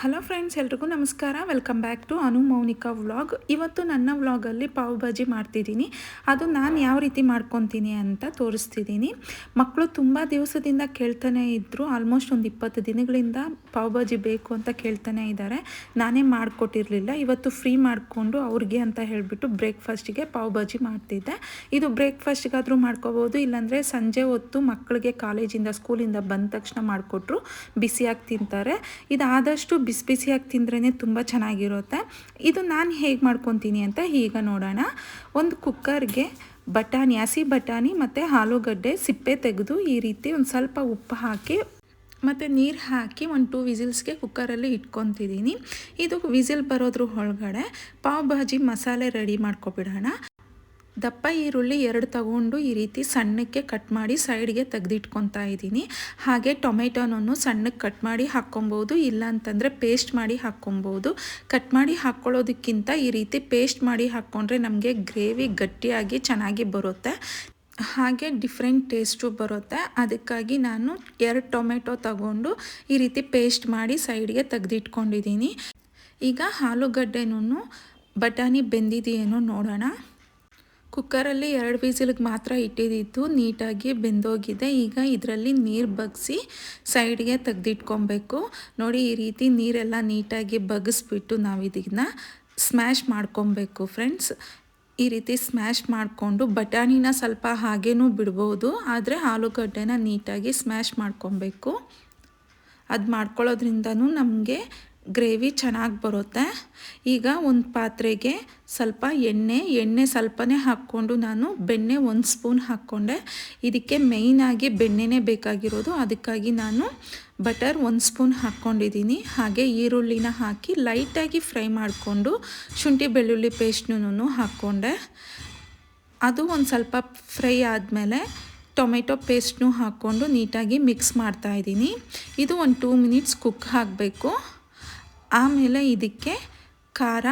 Hello friends ಎಲ್ರಿಗೂ ನಮಸ್ಕಾರ. Welcome back to Anu Mounika vlog ಇವತ್ತು ನನ್ನ ವ್ಲಾಗಲ್ಲಿ ಪಾವ್ ಭಾಜಿ ಮಾಡ್ತಿದ್ದೀನಿ. ಅದು ನಾನು ಯಾವ ರೀತಿ ಮಾಡ್ಕೊತೀನಿ ಅಂತ ತೋರಿಸ್ತಿದ್ದೀನಿ. ಮಕ್ಕಳು ತುಂಬ ದಿವಸದಿಂದ ಕೇಳ್ತಾನೆ ಇದ್ದರು ಆಲ್ಮೋಸ್ಟ್ ಒಂದು ಇಪ್ಪತ್ತು ದಿನಗಳಿಂದ ಪಾವ್ ಭಾಜಿ ಬೇಕು ಅಂತ ಕೇಳ್ತಾನೆ ಇದ್ದಾರೆ ನಾನೇ ಮಾಡಿಕೊಟ್ಟಿರಲಿಲ್ಲ. ಇವತ್ತು ಫ್ರೀ ಮಾಡಿಕೊಂಡು ಅವ್ರಿಗೆ ಅಂತ ಹೇಳಿಬಿಟ್ಟು ಬ್ರೇಕ್ಫಾಸ್ಟಿಗೆ ಪಾವ್ ಭಾಜಿ ಮಾಡ್ತಿದ್ದೆ. ಇದು ಬ್ರೇಕ್ಫಾಸ್ಟಿಗಾದರೂ ಮಾಡ್ಕೋಬೋದು. ಇಲ್ಲಾಂದರೆ ಸಂಜೆ ಹೊತ್ತು ಮಕ್ಕಳಿಗೆ ಕಾಲೇಜಿಂದ ಸ್ಕೂಲಿಂದ ಬಂದ ತಕ್ಷಣ ಮಾಡಿಕೊಟ್ರು. ಬಿಸಿಯಾಗಿ ತಿಂತಾರೆ. ಇದಾದಷ್ಟು ಬಿಸಿ ಬಿಸಿಯಾಗಿ ತಿಂದ್ರೇ ತುಂಬ ಚೆನ್ನಾಗಿರುತ್ತೆ. ಇದು ನಾನು ಹೇಗೆ ಮಾಡ್ಕೊತೀನಿ ಅಂತ ಈಗ ನೋಡೋಣ. ಒಂದು ಕುಕ್ಕರ್ಗೆ ಬಟಾಣಿ, ಹಸಿ ಬಟಾಣಿ ಮತ್ತು ಆಲೂಗಡ್ಡೆ ಸಿಪ್ಪೆ ತೆಗೆದು ಈ ರೀತಿ ಒಂದು ಸ್ವಲ್ಪ ಉಪ್ಪು ಹಾಕಿ ಮತ್ತು ನೀರು ಹಾಕಿ ಒಂದು ಟೂ ವಿಸಿಲ್ಸ್ಗೆ ಕುಕ್ಕರಲ್ಲಿ ಇಟ್ಕೊತಿದ್ದೀನಿ. ಇದು ವಿಸಿಲ್ ಬರೋದ್ರ ಒಳಗಡೆ ಪಾವ್ ಭಾಜಿ ಮಸಾಲೆ ರೆಡಿ ಮಾಡ್ಕೊಬಿಡೋಣ. ದಪ್ಪ ಈರುಳ್ಳಿ ಎರಡು ತಗೊಂಡು ಈ ರೀತಿ ಸಣ್ಣಕ್ಕೆ ಕಟ್ ಮಾಡಿ ಸೈಡ್ಗೆ ತೆಗೆದಿಟ್ಕೊತಾ ಇದ್ದೀನಿ. ಹಾಗೆ ಟೊಮೆಟೊನೂ ಸಣ್ಣಕ್ಕೆ ಕಟ್ ಮಾಡಿ ಹಾಕ್ಕೊಬೋದು ಇಲ್ಲ ಅಂತಂದರೆ ಪೇಸ್ಟ್ ಮಾಡಿ ಹಾಕ್ಕೊಬೋದು. ಕಟ್ ಮಾಡಿ ಹಾಕ್ಕೊಳ್ಳೋದಕ್ಕಿಂತ ಈ ರೀತಿ ಪೇಸ್ಟ್ ಮಾಡಿ ಹಾಕ್ಕೊಂಡ್ರೆ ನಮಗೆ ಗ್ರೇವಿ ಗಟ್ಟಿಯಾಗಿ ಚೆನ್ನಾಗಿ ಬರುತ್ತೆ. ಹಾಗೆ ಡಿಫ್ರೆಂಟ್ ಟೇಸ್ಟು ಬರುತ್ತೆ. ಅದಕ್ಕಾಗಿ ನಾನು ಎರಡು ಟೊಮೆಟೊ ತಗೊಂಡು ಈ ರೀತಿ ಪೇಸ್ಟ್ ಮಾಡಿ ಸೈಡ್ಗೆ ತೆಗೆದಿಟ್ಕೊಂಡಿದ್ದೀನಿ. ಈಗ ಆಲೂಗಡ್ಡೆನೂ ಬಟಾಣಿ ಬೆಂದಿದೆಯೇನೋ ನೋಡೋಣ. ಕುಕ್ಕರಲ್ಲಿ ಎರಡು ವಿಸಿಲ್ಗೆ ಮಾತ್ರ ಇಟ್ಟಿದ್ದಿತ್ತು ನೀಟಾಗಿ ಬೆಂದೋಗಿದೆ. ಈಗ ಇದರಲ್ಲಿ ನೀರು ಬಗ್ಸಿ ಸೈಡ್ಗೆ ತೆಗೆದಿಟ್ಕೊಬೇಕು. ನೋಡಿ, ಈ ರೀತಿ ನೀರೆಲ್ಲ ನೀಟಾಗಿ ಬಗ್ಗಿಸ್ಬಿಟ್ಟು ನಾವು ಇದನ್ನ ಸ್ಮ್ಯಾಶ್ ಮಾಡ್ಕೊಬೇಕು ಫ್ರೆಂಡ್ಸ್. ಈ ರೀತಿ ಸ್ಮ್ಯಾಶ್ ಮಾಡಿಕೊಂಡು ಬಟಾಣಿನ ಸ್ವಲ್ಪ ಹಾಗೇನೂ ಬಿಡ್ಬೋದು, ಆದರೆ ಆಲೂಗಡ್ಡೆನ ನೀಟಾಗಿ ಸ್ಮ್ಯಾಶ್ ಮಾಡ್ಕೊಬೇಕು. ಅದು ಮಾಡ್ಕೊಳ್ಳೋದ್ರಿಂದನೂ ನಮಗೆ ಗ್ರೇವಿ ಚೆನ್ನಾಗಿ ಬರುತ್ತೆ. ಈಗ ಒಂದು ಪಾತ್ರೆಗೆ ಸ್ವಲ್ಪ ಎಣ್ಣೆ ಎಣ್ಣೆ ಸ್ವಲ್ಪನೇ ಹಾಕ್ಕೊಂಡು ನಾನು ಬೆಣ್ಣೆ ಒಂದು ಸ್ಪೂನ್ ಹಾಕ್ಕೊಂಡೆ. ಇದಕ್ಕೆ ಮೇಯ್ನಾಗಿ ಬೆಣ್ಣೆನೇ ಬೇಕಾಗಿರೋದು. ಅದಕ್ಕಾಗಿ ನಾನು ಬಟರ್ ಒಂದು ಸ್ಪೂನ್ ಹಾಕ್ಕೊಂಡಿದ್ದೀನಿ. ಹಾಗೆ ಈರುಳ್ಳಿನ ಹಾಕಿ ಲೈಟಾಗಿ ಫ್ರೈ ಮಾಡಿಕೊಂಡು ಶುಂಠಿ ಬೆಳ್ಳುಳ್ಳಿ ಪೇಸ್ಟ್ನೂ ಹಾಕ್ಕೊಂಡೆ. ಅದು ಒಂದು ಸ್ವಲ್ಪ ಫ್ರೈ ಆದಮೇಲೆ ಟೊಮೆಟೊ ಪೇಸ್ಟ್ನೂ ಹಾಕ್ಕೊಂಡು ನೀಟಾಗಿ ಮಿಕ್ಸ್ ಮಾಡ್ತಾಯಿದ್ದೀನಿ ಇದು ಒಂದು ಟೂ ಮಿನಿಟ್ಸ್ ಕುಕ್ ಹಾಕಬೇಕು ಆಮೇಲೆ ಇದಕ್ಕೆ ಖಾರ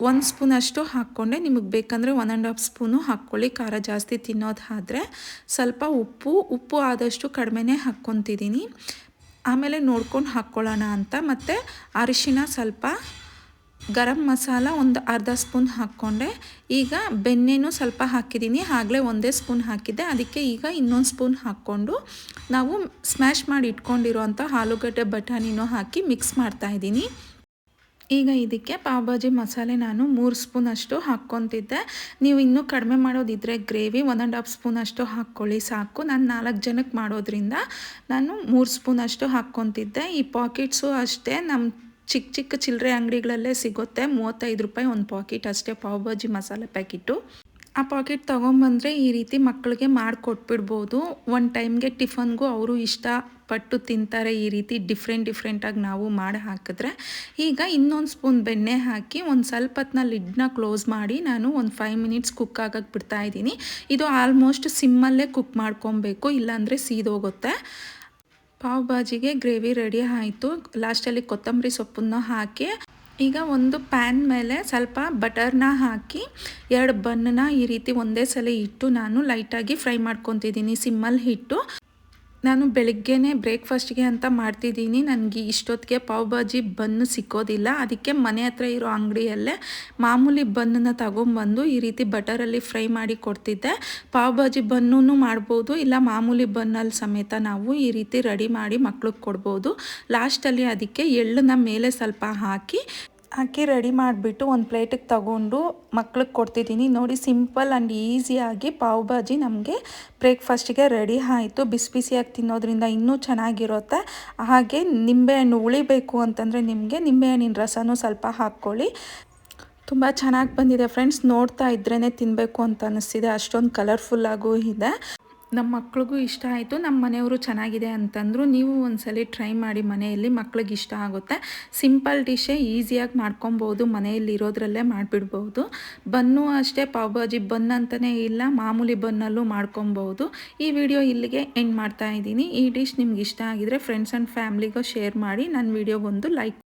ಒಂದು ಸ್ಪೂನಷ್ಟು ಹಾಕ್ಕೊಂಡೆ. ನಿಮಗೆ ಬೇಕಂದರೆ ಒನ್ ಆ್ಯಂಡ್ ಹಾಫ್ ಸ್ಪೂನು ಹಾಕ್ಕೊಳ್ಳಿ. ಖಾರ ಜಾಸ್ತಿ ತಿನ್ನೋದಾದರೆ ಸ್ವಲ್ಪ ಉಪ್ಪು ಉಪ್ಪು ಆದಷ್ಟು ಕಡಿಮೆನೇ ಹಾಕ್ಕೊತಿದ್ದೀನಿ. ಆಮೇಲೆ ನೋಡ್ಕೊಂಡು ಹಾಕ್ಕೊಳ್ಳೋಣ ಅಂತ. ಮತ್ತು ಅರಿಶಿನ ಸ್ವಲ್ಪ ಗರಂ ಮಸಾಲ ಒಂದು ಅರ್ಧ ಸ್ಪೂನ್ ಹಾಕ್ಕೊಂಡೆ. ಈಗ ಬೆಣ್ಣೆನೂ ಸ್ವಲ್ಪ ಹಾಕಿದ್ದೀನಿ. ಆಗಲೇ ಒಂದೇ ಸ್ಪೂನ್ ಹಾಕಿದ್ದೆ. ಅದಕ್ಕೆ ಈಗ ಇನ್ನೊಂದು ಸ್ಪೂನ್ ಹಾಕ್ಕೊಂಡು ನಾವು ಸ್ಮ್ಯಾಶ್ ಮಾಡಿ ಇಟ್ಕೊಂಡಿರೋಂಥ ಆಲೂಗಡ್ಡೆ ಬಟಾಣಿನೂ ಹಾಕಿ ಮಿಕ್ಸ್ ಮಾಡ್ತಾಯಿದ್ದೀನಿ ಈಗ ಇದಕ್ಕೆ ಪಾವ್ ಭಾಜಿ ಮಸಾಲೆ ನಾನು ಮೂರು ಸ್ಪೂನ್ ಅಷ್ಟು ಹಾಕ್ಕೊತಿದ್ದೆ. ನೀವು ಇನ್ನೂ ಕಡಿಮೆ ಮಾಡೋದಿದ್ದರೆ gravy one and half spoon ಅಷ್ಟು ಹಾಕ್ಕೊಳ್ಳಿ, ಸಾಕು. ನಾನು ನಾಲ್ಕು ಜನಕ್ಕೆ ಮಾಡೋದ್ರಿಂದ ನಾನು ಮೂರು ಸ್ಪೂನ್ ಅಷ್ಟು ಹಾಕ್ಕೊತಿದ್ದೆ. ಈ ಪಾಕೆಟ್ಸು ಅಷ್ಟೇ ನಮ್ಮ ಚಿಕ್ಕ ಚಿಕ್ಕ ಚಿಲ್ಲರೆ ಅಂಗಡಿಗಳಲ್ಲೇ ಸಿಗುತ್ತೆ. ಮೂವತ್ತೈದು ರೂಪಾಯಿ ಒಂದು ಪಾಕೆಟ್ ಅಷ್ಟೇ ಪಾವ್ ಭಾಜಿ ಮಸಾಲೆ ಪ್ಯಾಕೆಟು ಆ ಪಾಕೆಟ್ ತೊಗೊಂಬಂದರೆ ಈ ರೀತಿ ಮಕ್ಕಳಿಗೆ ಮಾಡಿಕೊಟ್ಬಿಡ್ಬೋದು. ಒಂದು ಟೈಮ್ಗೆ ಟಿಫನ್ಗೂ ಅವರು ಇಷ್ಟಪಟ್ಟು ತಿಂತಾರೆ ಈ ರೀತಿ ಡಿಫ್ರೆಂಟ್ ಡಿಫ್ರೆಂಟಾಗಿ ನಾವು ಮಾಡಿ ಹಾಕಿದ್ರೆ. ಈಗ ಇನ್ನೊಂದು ಸ್ಪೂನ್ ಬೆಣ್ಣೆ ಹಾಕಿ ಒಂದು ಸ್ವಲ್ಪ ಹೊತ್ತಿನ ಲಿಡ್ನ ಕ್ಲೋಸ್ ಮಾಡಿ ನಾನು ಒಂದು ಫೈವ್ ಮಿನಿಟ್ಸ್ ಕುಕ್ ಆಗಕ್ಕೆ ಬಿಡ್ತಾಯಿದ್ದೀನಿ ಇದು ಆಲ್ಮೋಸ್ಟ್ ಸಿಮ್ಮಲ್ಲೇ ಕುಕ್ ಮಾಡ್ಕೊಬೇಕು, ಇಲ್ಲಾಂದರೆ ಸೀದೋಗುತ್ತೆ. ಪಾವ್ ಭಾಜಿಗೆ ಗ್ರೇವಿ ರೆಡಿ ಆಯಿತು. ಲಾಸ್ಟಲ್ಲಿ ಕೊತ್ತಂಬರಿ ಸೊಪ್ಪನ್ನು ಹಾಕಿ, ಈಗ ಒಂದು ಪ್ಯಾನ್ ಮೇಲೆ ಸ್ವಲ್ಪ ಬಟರ್ನ ಹಾಕಿ, ಎರಡು ಬನ್ನ ಈ ರೀತಿ ಒಂದೇ ಸಲ ಇಟ್ಟು ನಾನು ಲೈಟಾಗಿ ಫ್ರೈ ಮಾಡ್ಕೊತಿದ್ದೀನಿ, ಸಿಮ್ಮಲ್ಲಿ ಇಟ್ಟು. ನಾನು ಬೆಳಗ್ಗೆನೇ ಬ್ರೇಕ್ಫಾಸ್ಟ್ಗೆ ಅಂತ ಮಾಡ್ತಿದ್ದೀನಿ. ನನಗೆ ಇಷ್ಟೊತ್ತಿಗೆ ಪಾವ್ ಭಾಜಿ ಬನ್ನು ಸಿಕ್ಕೋದಿಲ್ಲ. ಅದಕ್ಕೆ ಮನೆ ಹತ್ರ ಇರೋ ಅಂಗಡಿಯಲ್ಲೇ ಮಾಮೂಲಿ ಬನ್ನನ್ನು ತಗೊಂಬಂದು ಈ ರೀತಿ ಬಟರಲ್ಲಿ ಫ್ರೈ ಮಾಡಿ ಕೊಡ್ತಿದ್ದೆ. ಪಾವ್ ಭಾಜಿ ಬನ್ನೂ ಮಾಡ್ಬೋದು, ಇಲ್ಲ ಮಾಮೂಲಿ ಬನ್ನಲ್ಲಿ ಸಮೇತ ನಾವು ಈ ರೀತಿ ರೆಡಿ ಮಾಡಿ ಮಕ್ಳಿಗೆ ಕೊಡ್ಬೋದು. ಲಾಸ್ಟಲ್ಲಿ ಅದಕ್ಕೆ ಎಳ್ಳನ್ನ ಮೇಲೆ ಸ್ವಲ್ಪ ಹಾಕಿ ಹಾಕಿ ರೆಡಿ ಮಾಡಿಬಿಟ್ಟು ಒಂದು ಪ್ಲೇಟಿಗೆ ತಗೊಂಡು ಮಕ್ಳಿಗೆ ಕೊಡ್ತಿದ್ದೀನಿ. ನೋಡಿ ಸಿಂಪಲ್ ಆ್ಯಂಡ್ ಈಸಿಯಾಗಿ ಪಾವ್ ಭಾಜಿ ನಮಗೆ ಬ್ರೇಕ್ಫಾಸ್ಟಿಗೆ ರೆಡಿ ಆಯಿತು. ಬಿಸಿ ಬಿಸಿಯಾಗಿ ತಿನ್ನೋದ್ರಿಂದ ಇನ್ನೂ ಚೆನ್ನಾಗಿರುತ್ತೆ. ಹಾಗೆ ನಿಂಬೆಹಣ್ಣು ಉಳಿಬೇಕು ಅಂತಂದರೆ ನಿಮಗೆ ನಿಂಬೆಹಣ್ಣಿನ ರಸನೂ ಸ್ವಲ್ಪ ಹಾಕ್ಕೊಳ್ಳಿ. ತುಂಬ ಚೆನ್ನಾಗಿ ಬಂದಿದೆ ಫ್ರೆಂಡ್ಸ್ ನೋಡ್ತಾ ಇದ್ರೇ ತಿನ್ನಬೇಕು ಅಂತ ಅನ್ನಿಸ್ತಿದೆ ಅಷ್ಟೊಂದು ಕಲರ್ಫುಲ್ಲಾಗೂ ಇದೆ. ನಮ್ಮ ಮಕ್ಳಿಗೂ ಇಷ್ಟ ಆಯಿತು ನಮ್ಮ ಮನೆಯವರು ಚೆನ್ನಾಗಿದೆ ಅಂತಂದರು ನೀವು ಒಂದ್ಸಲಿ ಟ್ರೈ ಮಾಡಿ ಮನೆಯಲ್ಲಿ ಮಕ್ಳಿಗೆ ಇಷ್ಟ ಆಗುತ್ತೆ. ಸಿಂಪಲ್ ಡಿಶೇ ಈಸಿಯಾಗಿ ಮಾಡ್ಕೊಬೋದು, ಮನೆಯಲ್ಲಿ ಇರೋದ್ರಲ್ಲೇ ಮಾಡಿಬಿಡ್ಬೋದು. ಬನ್ನು ಅಷ್ಟೇ ಪಾವ್ ಭಾಜಿ ಬನ್ ಅಂತಲೇ ಇಲ್ಲ, ಮಾಮೂಲಿ ಬನ್ನಲ್ಲೂ ಮಾಡ್ಕೊಬೋದು. ಈ ವಿಡಿಯೋ ಇಲ್ಲಿಗೆ ಎಂಡ್ ಮಾಡ್ತಾ ಇದ್ದೀನಿ. ಈ ಡಿಶ್ ನಿಮ್ಗೆ ಇಷ್ಟ ಆಗಿದ್ರೆ ಫ್ರೆಂಡ್ಸ್ ಆ್ಯಂಡ್ ಫ್ಯಾಮ್ಲಿಗೂ ಶೇರ್ ಮಾಡಿ ನನ್ನ ವಿಡಿಯೋಗೊಂದು ಲೈಕ್